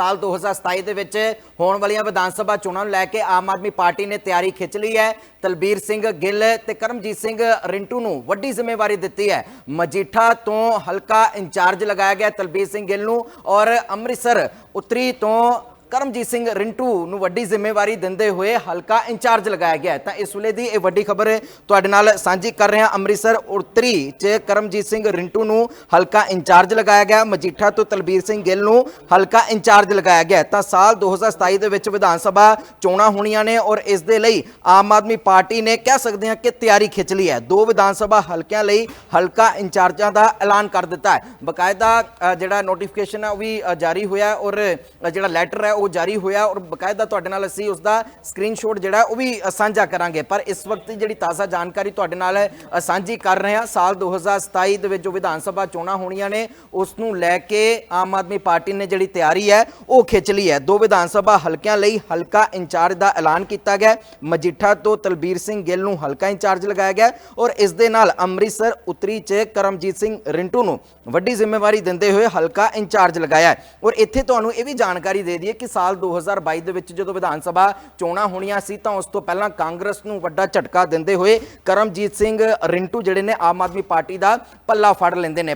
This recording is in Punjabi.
ਸਾਲ 2027 ਦੇ ਵਿੱਚ ਹੋਣ ਵਾਲੀਆਂ ਵਿਧਾਨ ਸਭਾ ਚੋਣਾਂ ਨੂੰ ਲੈ ਕੇ ਆਮ ਆਦਮੀ ਪਾਰਟੀ ਨੇ ਤਿਆਰੀ ਖਿੱਚ ਲਈ ਹੈ। ਤਲਬੀਰ ਸਿੰਘ ਗਿੱਲ ਤੇ ਕਰਮਜੀਤ ਸਿੰਘ ਰਿੰਟੂ ਨੂੰ ਵੱਡੀ ਜ਼ਿੰਮੇਵਾਰੀ ਦਿੱਤੀ ਹੈ। ਮਜੀਠਾ ਤੋਂ ਹਲਕਾ ਇੰਚਾਰਜ ਲਗਾਇਆ ਗਿਆ ਤਲਬੀਰ ਸਿੰਘ ਗਿੱਲ ਨੂੰ ਔਰ ਅੰਮ੍ਰਿਤਸਰ ਉੱਤਰੀ ਤੋਂ ਕਰਮਜੀਤ ਸਿੰਘ ਰਿੰਟੂ ਨੂੰ ਵੱਡੀ ਜ਼ਿੰਮੇਵਾਰੀ ਦਿੰਦੇ ਹੋਏ ਹਲਕਾ ਇੰਚਾਰਜ ਲਗਾਇਆ ਗਿਆ ਤਾਂ ਇਸ ਵੇਲੇ ਦੀ ਇਹ ਵੱਡੀ ਖਬਰ ਤੁਹਾਡੇ ਨਾਲ ਸਾਂਝੀ ਕਰ ਰਹੇ ਹਾਂ ਅੰਮ੍ਰਿਤਸਰ ਉੱਤਰੀ, 'ਚ ਕਰਮਜੀਤ ਸਿੰਘ ਰਿੰਟੂ ਨੂੰ ਹਲਕਾ ਇੰਚਾਰਜ ਲਗਾਇਆ ਗਿਆ। ਮਜੀਠਾ ਤੋਂ ਤਲਬੀਰ ਸਿੰਘ ਗਿੱਲ ਨੂੰ ਹਲਕਾ ਇੰਚਾਰਜ ਲਗਾਇਆ ਗਿਆ। ਤਾਂ ਸਾਲ 2027 ਦੇ ਵਿੱਚ ਵਿਧਾਨ ਸਭਾ ਚੋਣਾਂ ਹੋਣੀਆਂ ਨੇ ਔਰ ਇਸ ਦੇ ਲਈ ਆਮ ਆਦਮੀ ਪਾਰਟੀ ਨੇ ਕਹਿ ਸਕਦੇ ਹਾਂ ਕਿ ਤਿਆਰੀ ਖਿੱਚ ਲਈ ਹੈ। ਦੋ ਵਿਧਾਨ ਸਭਾ ਹਲਕਿਆਂ ਲਈ ਹਲਕਾ ਇੰਚਾਰਜਾਂ ਦਾ ਐਲਾਨ ਕਰ ਦਿੱਤਾ ਹੈ। ਬਕਾਇਦਾ ਜਿਹੜਾ ਨੋਟੀਫਿਕੇਸ਼ਨ ਹੈ ਉਹ ਵੀ ਜਾਰੀ ਹੋਇਆ ਔਰ ਜਿਹੜਾ ਲੈਟਰ ਹੈ ਉਹ ਜਾਰੀ ਹੋਇਆ ਔਰ ਬਕਾਇਦਾ ਤੁਹਾਡੇ ਨਾਲ ਅਸੀਂ ਉਸ ਦਾ ਸਕਰੀਨਸ਼ਾਟ ਜਿਹੜਾ ਉਹ ਵੀ ਸਾਂਝਾ ਕਰਾਂਗੇ। ਪਰ ਇਸ ਵਕਤ ਦੀ ਜਿਹੜੀ ਤਾਜ਼ਾ ਜਾਣਕਾਰੀ ਤੁਹਾਡੇ ਨਾਲ ਸਾਂਝੀ ਕਰ ਰਹੇ ਹਾਂ। ਸਾਲ 2027 ਦੇ ਵਿੱਚ ਜੋ ਵਿਧਾਨ ਸਭਾ ਚੋਣਾਂ ਹੋਣੀਆਂ ਨੇ, ਉਸ ਨੂੰ ਲੈ ਕੇ ਆਮ ਆਦਮੀ ਪਾਰਟੀ ਨੇ ਜਿਹੜੀ ਤਿਆਰੀ ਹੈ, ਉਹ ਖਿੱਚ ਲਈ ਹੈ। ਦੋ ਵਿਧਾਨ ਸਭਾ ਹਲਕਿਆਂ ਲਈ ਹਲਕਾ ਇੰਚਾਰਜ ਦਾ ਐਲਾਨ ਕੀਤਾ ਗਿਆ ਮਜੀਠਾ ਤੋਂ ਤਲਬੀਰ ਸਿੰਘ ਗਿੱਲ ਨੂੰ ਹਲਕਾ ਇੰਚਾਰਜ ਲਗਾਇਆ ਗਿਆ ਔਰ ਇਸ ਦੇ ਨਾਲ ਅੰਮ੍ਰਿਤਸਰ, ਉੱਤਰੀ 'ਚ ਕਰਮਜੀਤ ਸਿੰਘ ਰਿੰਟੂ ਨੂੰ ਵੱਡੀ ਜ਼ਿੰਮੇਵਾਰੀ ਦਿੰਦੇ ਹੋਏ ਹਲਕਾ ਇੰਚਾਰਜ ਲਗਾਇਆ ਔਰ ਇੱਥੇ ਤੁਹਾਨੂੰ ਇਹ ਵੀ ਜਾਣਕਾਰੀ ਦੇ ਦਈਏ ਕਿ ਸਾਲ 2022 ਦੇ ਵਿੱਚ ਜਦੋਂ ਵਿਧਾਨ ਸਭਾ ਚੋਣਾਂ ਹੋਣੀਆਂ ਸੀ ਤਾਂ ਉਸ ਤੋਂ ਪਹਿਲਾਂ ਕਾਂਗਰਸ ਨੂੰ ਵੱਡਾ ਝਟਕਾ ਦਿੰਦੇ ਹੋਏ ਕਰਮਜੀਤ ਸਿੰਘ ਰਿੰਟੂ ਜਿਹੜੇ ਨੇ ਆਮ ਆਦਮੀ ਪਾਰਟੀ ਦਾ ਪੱਲਾ ਫੜ ਲੈਂਦੇ ਨੇ।